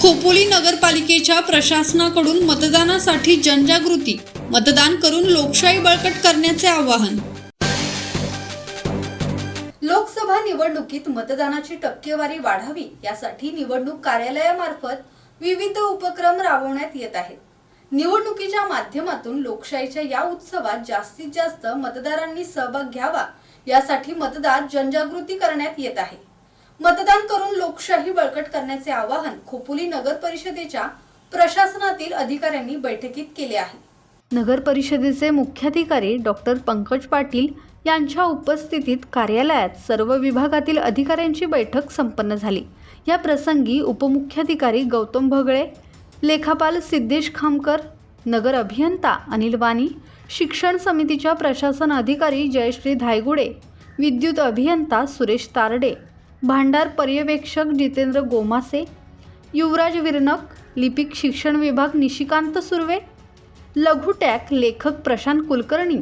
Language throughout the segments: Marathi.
खोपोली नगरपालिकेच्या प्रशासनाकडून मतदानासाठी जनजागृती मतदान करून लोकशाही बळकट करण्याचे आवाहन. लोकसभा निवडणुकीत मतदानाची टक्केवारी वाढावी यासाठी निवडणूक कार्यालयामार्फत विविध उपक्रम राबवण्यात येत आहेत. निवडणुकीच्या माध्यमातून लोकशाहीच्या या उत्सवात जास्तीत जास्त मतदारांनी सहभाग घ्यावा यासाठी मतदार जनजागृती करण्यात येत आहे. मतदान करून लोकशाही बळकट करण्याचे आवाहन खोपोली नगर परिषदेच्या प्रशासनातील अधिकाऱ्यांनी बैठकीत केले आहे. नगर परिषदेचे मुख्याधिकारी डॉक्टर पंकज पाटील यांच्या उपस्थितीत कार्यालयात सर्व विभागातील अधिकाऱ्यांची बैठक संपन्न झाली. या प्रसंगी उपमुख्याधिकारी गौतम भगळे लेखापाल सिद्धेश खामकर नगर अभियंता अनिल वाणी शिक्षण समितीच्या प्रशासन अधिकारी जयश्री धायगुडे विद्युत अभियंता सुरेश तारडे भांडार पर्यवेक्षक जितेंद्र गोमासे युवराज विरनक लिपिक शिक्षण विभाग निशिकांत सुर्वे लघुटॅक लेखक प्रशांत कुलकर्णी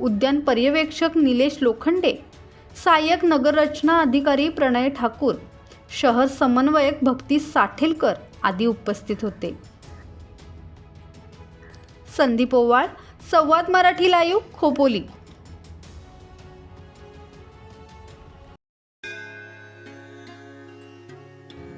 उद्यान पर्यवेक्षक निलेश लोखंडे सहाय्यक नगररचना अधिकारी प्रणय ठाकूर शहर समन्वयक भक्ती साठेलकर आदी उपस्थित होते. संदीप ओवाळ संवाद मराठी लाईव्ह खोपोली.